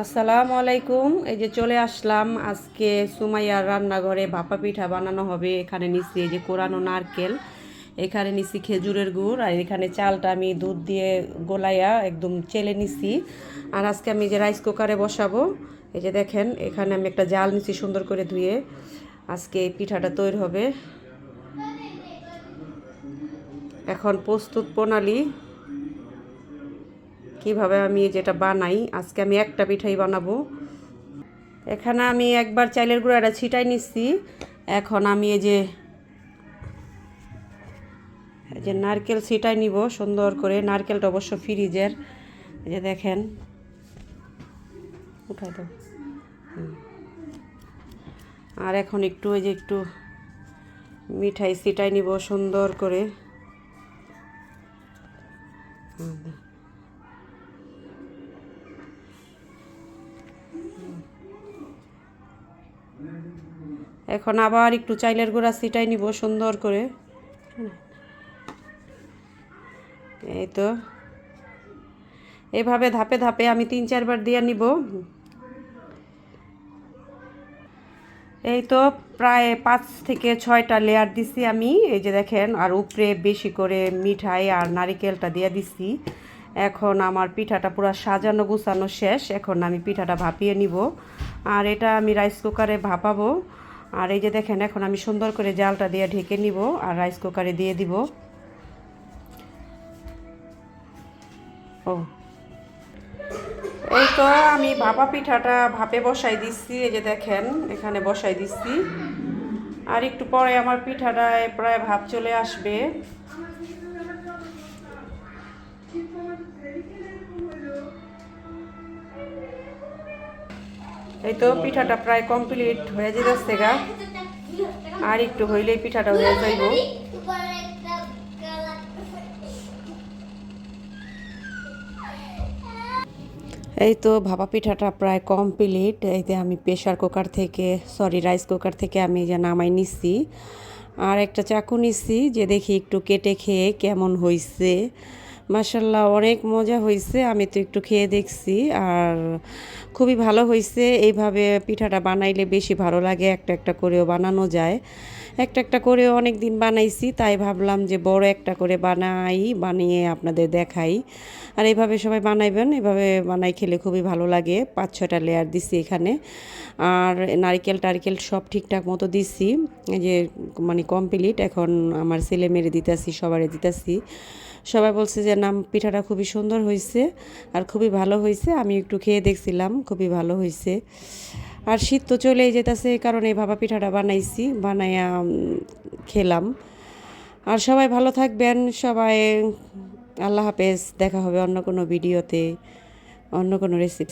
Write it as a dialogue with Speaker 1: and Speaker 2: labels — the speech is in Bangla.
Speaker 1: আসসালামু আলাইকুম। এই যে চলে আসলাম আজকে সুমাইয়ার রান্নাঘরে ভাপা পিঠা বানানো হবে। এখানে নিচ্ছি এই যে কোরানো নারকেল, এখানে নিচ্ছি খেজুরের গুড়, আর এখানে চালটা আমি দুধ দিয়ে গোলাইয়া একদম চেলে নিচ্ছি আর আজকে আমি যে রাইস কুকারে বসাবো, এই যে দেখেন, এখানে আমি একটা জাল নিচ্ছি সুন্দর করে ধুয়ে। আজকে এই পিঠাটা তৈরি হবে। এখন প্রস্তুত প্রণালী কীভাবে আমি যেটা বানাই, আজকে আমি একটা পিঠাই বানাবো। এখানে আমি একবার চাইলের গুঁড়াটা ছিটাই নিচ্ছি। এখন আমি এই যে এই যে নারকেল ছিটাই নিব সুন্দর করে। নারকেলটা অবশ্য ফ্রিজের। যে দেখেন, উঠাই দাও। আর এখন একটু ওই যে একটু মিঠাই ছিটাই নিব সুন্দর করে। এখন আবার একটু চাইলের গুঁড়া ছিটাই নিব সুন্দর করে। এই তো। এভাবে ধাপে ধাপে আমি তিন চারবার দিয়ে নিব। এই তো প্রায় পাঁচ থেকে ছয়টা লেয়ার দিছি আমি। এই যে দেখেন, আর উপরে বেশি করে মিঠাই আর নারিকেলটা দিয়ে দিছি। এখন আমার পিঠাটা পুরো সাজানো গুছানো শেষ। এখন আমি পিঠাটা ভাপিয়ে নিব। আর এটা আমি রাইস কুকারে ভাপাবো। আর এই যে দেখেন, এখন আমি সুন্দর করে জালটা দিয়ে ঢেকে নিব আর রাইস কুকারে দিয়ে দিব। ও। এই তো আমি ভাপা পিঠাটা ভাপে বসাই দিচ্ছি, এই যে দেখেন, এখানে বসাই দিচ্ছি। আর একটু পরে আমার পিঠাটায় প্রায় ভাপ চলে আসবে। এই তো পিঠাটা প্রায় কমপ্লিট হয়ে যেতেছে গা। আর একটু হইলেই পিঠাটা হয়ে যাইব। এই তো ভাপা পিঠাটা প্রায় কমপ্লিট। এই যে আমি প্রেশার কুকার থেকে সরি রাইস কুকার থেকে আমি যে নামাই নিছি। আর একটা চাকু নিছি যে দেখি একটু কেটে খেয়ে কেমন হয়েছে মাসাল্লাহ অনেক মজা হয়েছে আমি তো একটু খেয়ে দেখছি আর খুবই ভালো হয়েছে এইভাবে পিঠাটা বানাইলে বেশি ভালো লাগে, একটা একটা করেও বানানো যায়। একটা একটা করে অনেক দিন বানাইছি, তাই ভাবলাম যে বড় একটা করে বানাই, বানিয়ে আপনাদের দেখাই। আর এইভাবে সবাই বানাইবেন এভাবে বানাই খেলে খুবই ভালো লাগে। পাঁচ ছটা লেয়ার দিছি এখানে। আর নারিকেল টারিকেল সব ঠিকঠাক মতো দিছি। যে মানে কমপ্লিট এখন আমার ছেলে মেরে দিতেছি, সবারে দিতেছি। সবাই বলছে যে, নাম পিঠাটা খুবই সুন্দর হয়েছে আর খুবই ভালো হয়েছে আমি একটু খেয়ে দেখছিলাম, খুবই ভালো হয়েছে আর শীত তো চলেই যেতেছে, এই কারণে ভাপা পিঠাটা বানাইছি, বানাইয়া খেলাম। আর সবাই ভালো থাকবেন, সবাই, আল্লাহ হাফেজ, দেখা হবে অন্য কোনো ভিডিওতে, অন্য কোনো রেসিপি